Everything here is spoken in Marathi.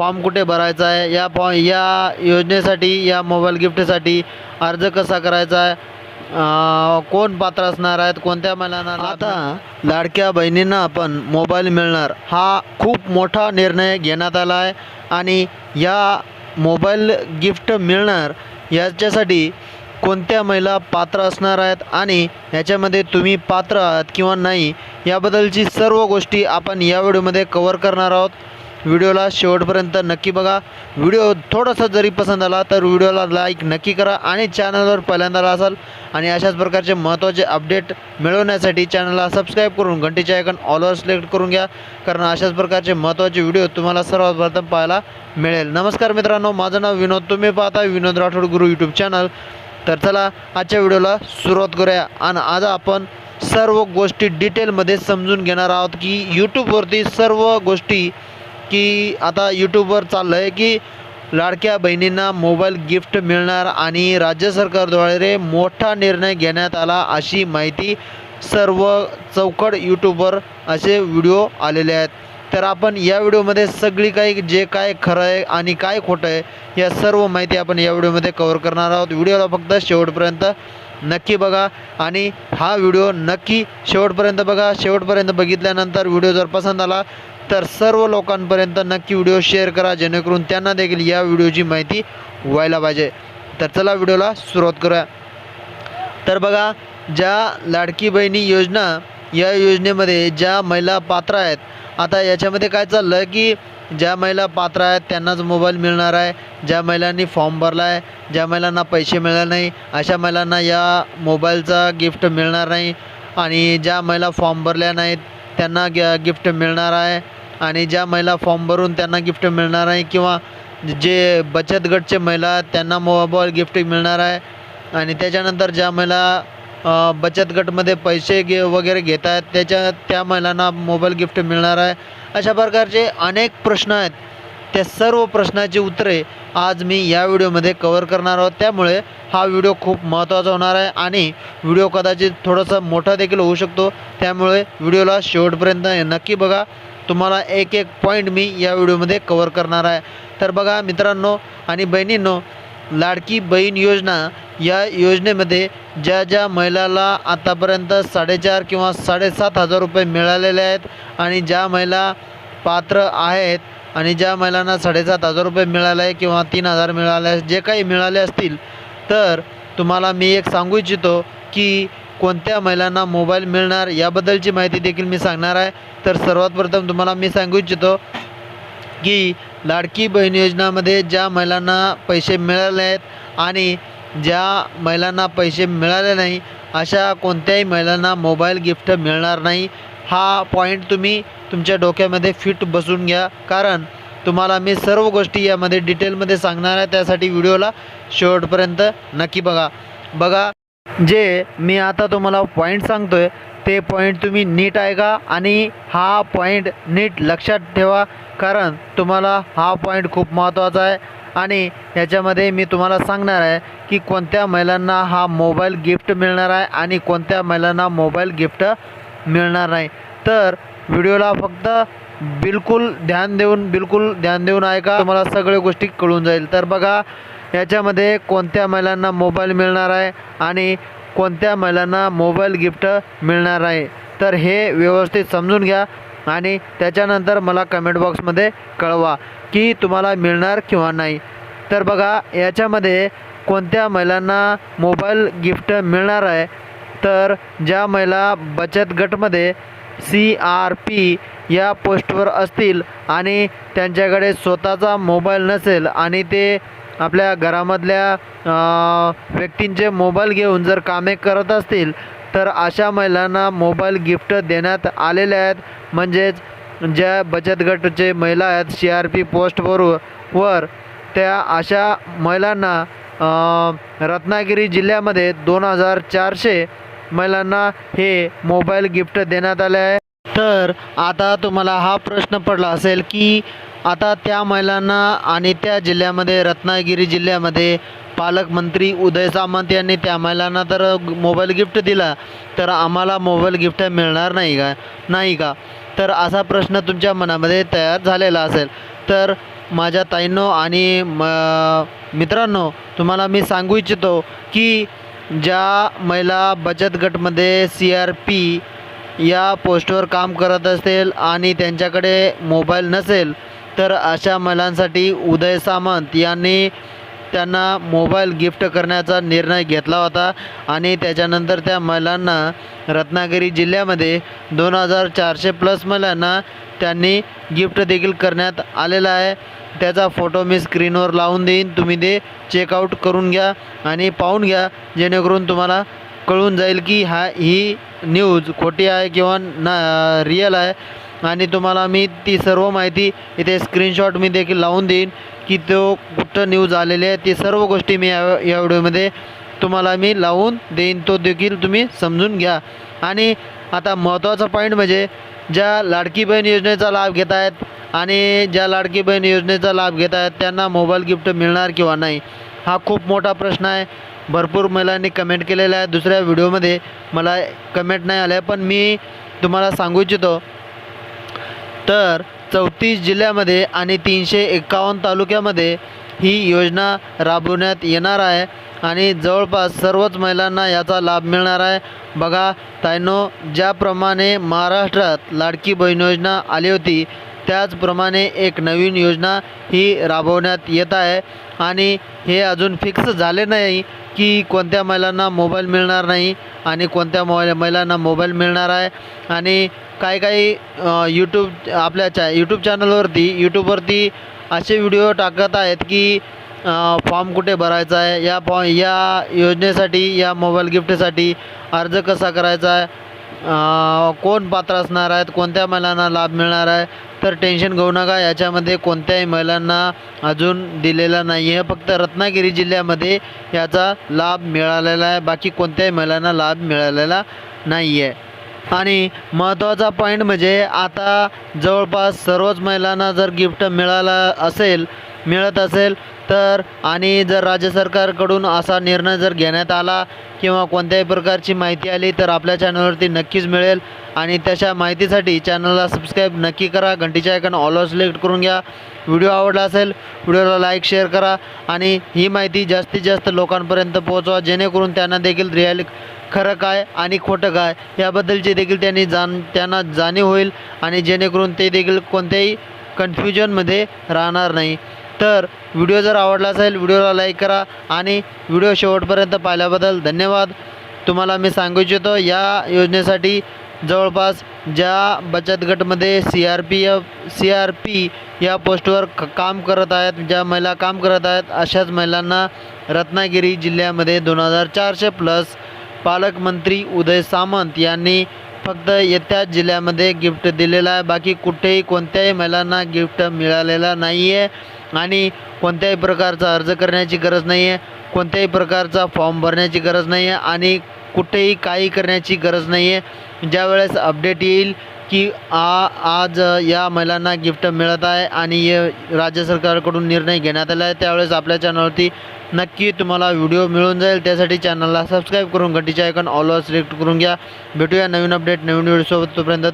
फॉर्म कुठे भरायचा आहे? या फॉ या योजनेसाठी या मोबाईल गिफ्टसाठी अर्ज कसा करायचा आहे? कोण पात्र असणार आहेत? कोणत्या महिलांना आता लाडक्या बहिणींना आपण मोबाईल मिळणार. हा खूप मोठा निर्णय घेण्यात आला आहे. आणि या मोबाईल गिफ्ट मिळणार याच्यासाठी कोणत्या महिला पात्र असणार आहेत? आणि याच्यामध्ये तुम्ही पात्र आहात किंवा नाही? याबद्दलची सर्व गोष्टी आपण या व्हिडिओमध्ये कवर करणार आहोत. व्हिडिओला शेवटपर्यंत नक्की बघा. व्हिडिओ थोडासा जरी पसंत आला तर व्हिडिओला लाईक नक्की करा आणि चॅनलवर पहिल्यांदा असाल. आणि अशाच प्रकारचे महत्त्वाचे अपडेट मिळवण्यासाठी चॅनलला सबस्क्राईब करून घंटीचे आयकन ऑलवर सिलेक्ट करून घ्या. कारण अशाच प्रकारचे महत्त्वाचे व्हिडिओ तुम्हाला सर्वात प्रथम पाहायला मिळेल. नमस्कार मित्रांनो माझं नाव विनोद. तुम्ही पाहता विनोद राठोड गुरु यूट्यूब चॅनल तर चला आजच्या व्हिडिओला सुरुवात करूया. आणि आज आपण सर्व गोष्टी डिटेलमध्ये समजून घेणार आहोत की यूट्यूबवरती सर्व गोष्टी की आता यूट्यूबवर चाललं आहे की लाडक्या बहिणींना मोबाईल गिफ्ट मिळणार आणि राज्य सरकारद्वारे मोठा निर्णय घेण्यात आला अशी माहिती सर्व चौकड यूट्यूबवर असे व्हिडिओ आलेले आहेत. तर आपण या व्हिडिओमध्ये सगळी काही जे काय खरं आहे आणि काय खोटं आहे या सर्व माहिती आपण या व्हिडिओमध्ये कवर करणार आहोत. व्हिडिओला फक्त शेवटपर्यंत नक्की बघा आणि हा व्हिडिओ नक्की शेवटपर्यंत बघा. शेवटपर्यंत बघितल्यानंतर व्हिडिओ जर पसंत आला तर सर्व लोकांपर्यंत नक्की व्हिडिओ शेअर करा जेणेकरून त्यांना देखील या व्हिडिओची माहिती व्हायला पाहिजे. तर चला व्हिडिओला सुरुवात करूया. तर बघा ज्या लाडकी बहिणी योजना या योजनेमध्ये ज्या महिला पात्र आहेत आता याच्यामध्ये काय चाललं आहे की ज्या महिला पात्र आहेत त्यांनाच मोबाईल मिळणार आहे. ज्या महिलांनी फॉर्म भरला आहे ज्या महिलांना पैसे मिळाले नाही अशा महिलांना या मोबाईलचा गिफ्ट मिळणार नाही. आणि ज्या महिला फॉर्म भरल्या नाहीत त्यांना गिफ्ट मिळणार आहे. आणि ज्या महिला फॉर्म भरून त्यांना गिफ्ट मिळणार आहे किंवा जे बचत गटचे महिला त्यांना मोबाईल गिफ्ट मिळणार आहे. आणि त्याच्यानंतर ज्या महिला बचत गटमध्ये पैसे घे वगैरे घेत आहेत त्याच्या त्या महिलांना मोबाईल गिफ्ट मिळणार आहे. अशा प्रकारचे अनेक प्रश्न आहेत. त्या सर्व प्रश्नाची उत्तरे आज मी या व्हिडिओमध्ये कवर करणार आहोत. त्यामुळे हा व्हिडिओ खूप महत्त्वाचा होणार आहे आणि व्हिडिओ कदाचित थोडासा मोठा देखील होऊ शकतो. त्यामुळे व्हिडिओला शेवटपर्यंत नक्की बघा. तुम्हाला एक एक पॉईंट मी या व्हिडिओमध्ये कवर करणार आहे. तर बघा मित्रांनो आणि बहिणींनो लाडकी बहीण योजना या योजनेमध्ये ज्या ज्या महिलाला आतापर्यंत साडेचार किंवा साडेसात हजार रुपये मिळालेले आहेत आणि ज्या महिला पात्र आहेत आणि ज्या महिलांना साडेसात हजार रुपये मिळाले आहे किंवा तीन हजार मिळाले जे काही मिळाले असतील तर तुम्हाला मी एक सांगू इच्छितो की कोणत्या महिलांना मोबाईल मिळणार याबद्दलची माहिती देखील मी सांगणार आहे. तर सर्वात प्रथम तुम्हाला मी सांगू इच्छितो की लाडकी बहीण योजनामध्ये ज्या महिलांना पैसे मिळाले आहेत आणि ज्या महिलांना पैसे मिळाले नाही अशा कोणत्याही महिलांना मोबाईल गिफ्ट मिळणार नाही. हा पॉईंट तुम्ही तुमच्या डोक्यामध्ये फिट बसून घ्या. कारण तुम्हाला मी सर्व गोष्टी यामध्ये डिटेलमध्ये सांगणार आहे. त्यासाठी व्हिडिओला शेवटपर्यंत नक्की बघा. बघा जे मी आता तुम्हाला पॉईंट सांगतोय ते पॉईंट तुम्ही नीट ऐका आणि हा पॉईंट नीट लक्षात ठेवा. कारण तुम्हाला हा पॉईंट खूप महत्त्वाचा आहे. आणि याच्यामध्ये मी तुम्हाला सांगणार आहे की कोणत्या महिलांना हा मोबाईल गिफ्ट मिळणार आहे आणि कोणत्या महिलांना मोबाईल गिफ्ट मिळणार नाही. तर व्हिडिओला फक्त बिलकुल ध्यान देऊन बिलकुल ध्यान देऊन ऐका. तुम्हाला सगळ्या गोष्टी कळून जाईल. तर बघा याच्यामध्ये कोणत्या महिलांना मोबाईल मिळणार आहे आणि कोणत्या महिलांना मोबाईल गिफ्ट मिळणार आहे. तर हे व्यवस्थित समजून घ्या आणि त्याच्यानंतर मला कमेंट बॉक्समध्ये कळवा की तुम्हाला मिळणार किंवा नाही. तर बघा याच्यामध्ये कोणत्या महिलांना मोबाईल गिफ्ट मिळणार आहे? तर ज्या महिला बचत गटमध्ये सी आर पी या पोस्टवर असतील आणि त्यांच्याकडे स्वतःचा मोबाईल नसेल आणि ते आपल्या घरामधल्या व्यक्तींचे मोबाईल घेऊन जर कामे करत असतील तर अशा महिलांना मोबाईल गिफ्ट देण्यात आलेले आहेत. म्हणजेच ज्या बचत गटचे महिला आहेत सी आर पी पोस्टवर वर त्या अशा महिलांना रत्नागिरी जिल्ह्यामध्ये दोन हजार चारशे महिलांना हे मोबाईल गिफ्ट देण्यात आले आहे तर आता तुम्हाला हा प्रश्न पडला असेल की आता त्या महिलांना आणि त्या जिल्ह्यामध्ये रत्नागिरी जिल्ह्यामध्ये पालकमंत्री उदय सामंत यांनी त्या महिलांना तर मोबाईल गिफ्ट दिला. तर आम्हाला मोबाईल गिफ्ट मिळणार नाही का? नाही का? तर असा प्रश्न तुमच्या मनामध्ये तयार झालेला असेल. तर माझ्या ताईंनो आणि म मित्रांनो तुम्हाला मी सांगू इच्छितो की ज्या महिला बचत गटमध्ये सी आर पी या पोस्टवर काम करत असतील आणि त्यांच्याकडे मोबाईल नसेल तर अशा महिलांसाठी उदय सामंत यांनी त्यांना मोबाईल गिफ्ट करण्याचा निर्णय घेतला होता आणि त्याच्यानंतर त्या महिलांना रत्नागिरी जिल्ह्यामध्ये दोन हजार चारशे प्लस महिलांना त्यांनी गिफ्ट देखील करण्यात आलेला आहे. त्याचा फोटो मी स्क्रीनवर लावून देईन. तुम्ही ते चेकआउट करून घ्या आणि पाहून घ्या. जेणेकरून तुम्हाला कळून जाईल की हा ही न्यूज खोटी आहे किंवा ना रिअल आहे. आणि तुम्हाला मी ती सर्व माहिती इथे स्क्रीनशॉट मी देखील लावून देईन की तो कुठं न्यूज आलेली आहे. ती सर्व गोष्टी मी या या व्हिडिओमध्ये तुम्हाला मी लावून देईन. तो देखील तुम्ही समजून घ्या. आणि आता महत्त्वाचा पॉईंट म्हणजे ज्या लाडकी बहीण योजनेचा लाभ घेत आहेत आणि ज्या लाडकी बहीण योजनेचा लाभ घेत आहेत त्यांना मोबाईल गिफ्ट मिळणार किंवा नाही हा खूप मोठा प्रश्न आहे. भरपूर महिलांनी कमेंट केलेला आहे दुसऱ्या व्हिडिओमध्ये मला कमेंट नाही आल्या पण मी तुम्हाला सांगू इच्छितो. तर चौतीस जिल्ह्यामध्ये आणि तीनशे एकावन्न तालुक्यामध्ये ही योजना राबवण्यात येणार आहे. आणि जवळपास सर्वच महिलांना याचा लाभ मिळणार आहे. बघा ताईनो ज्याप्रमाणे महाराष्ट्रात लाडकी बहीण योजना आली होती त्याचप्रमाणे एक नवीन योजना ही राबवण्यात येत आहे. आणि हे अजून फिक्स झाले नाही की कोणत्या महिलांना मोबाईल मिळणार नाही आणि कोणत्या मोबाईल महिलांना मोबाईल मिळणार आहे. आणि काही काही यूट्यूब आपल्या चॅ यूट्यूब चॅनलवरती यूट्यूबवरती असे व्हिडिओ टाकत आहेत की फॉर्म कुठे भरायचा आहे? या फॉ या योजनेसाठी या मोबाईल गिफ्टसाठी अर्ज कसा करायचा आहे? कोण पात्र असणार आहेत? कोणत्या महिलांना लाभ मिळणार आहे? तर टेन्शन घेऊ नका. याच्यामध्ये कोणत्याही महिलांना अजून दिलेला नाही आहे फक्त रत्नागिरी जिल्ह्यामध्ये याचा लाभ मिळालेला आहे. बाकी कोणत्याही महिलांना लाभ मिळालेला नाही आहे आणि महत्त्वाचा पॉईंट म्हणजे आता जवळपास सर्वच महिलांना जर गिफ्ट मिळाला असेल मिळत असेल तर आणि जर राज्य सरकारकडून असा निर्णय जर घेण्यात आला किंवा कोणत्याही प्रकारची माहिती आली तर आपल्या चॅनलवरती नक्कीच मिळेल. आणि तशा माहितीसाठी चॅनलला सबस्क्राईब नक्की करा. घंटीच्या ऐकन ऑल सिलेक्ट करून घ्या. व्हिडिओ आवडला असेल व्हिडिओला लाईक शेअर करा. आणि ही माहिती जास्तीत जास्त लोकांपर्यंत पोहोचवा. जेणेकरून त्यांना देखील रिअल खरं काय आणि खोटं काय याबद्दलची देखील त्यांनी जाण त्यांना जाणीव होईल. आणि जेणेकरून ते देखील कोणत्याही कन्फ्युजनमध्ये राहणार नाही. तर व्हिडिओ जर आवडला असेल व्हिडिओला लाईक करा आणि व्हिडिओ शेवटपर्यंत पाहिल्याबद्दल धन्यवाद. तुम्हाला मी सांगू इच्छितो या योजनेसाठी जवळपास ज्या बचत गटमध्ये C R P F C R P या पोस्टवर क काम करत आहेत ज्या महिला काम करत आहेत अशाच महिलांना रत्नागिरी जिल्ह्यामध्ये दोन हजार चारशे प्लस पालकमंत्री उदय सामंत यांनी फक्त येत्या जिल्ह्यामध्ये गिफ्ट दिलेलं आहे. बाकी कुठेही कोणत्याही महिलांना गिफ्ट मिळालेला नाही आहे आणि कोणत्याही प्रकारचा अर्ज करण्याची गरज नाही आहे कोणत्याही प्रकारचा फॉर्म भरण्याची गरज नाही आहे आणि कुठेही काही करण्याची गरज नाही आहे ज्यावेळेस अपडेट येईल की आ आज या महिलांना गिफ्ट मिळत आहे आणि हे राज्य सरकारकडून निर्णय घेण्यात आला आहे त्यावेळेस आपल्या चॅनलवरती नक्की तुम्हाला व्हिडिओ मिळून जाईल. त्यासाठी चॅनलला सबस्क्राईब करून घंटीच्या आयकॉन ऑलवर सिलेक्ट करून घ्या. भेटूया नवीन अपडेट नवीन व्हिडिओसोबत. तोपर्यंत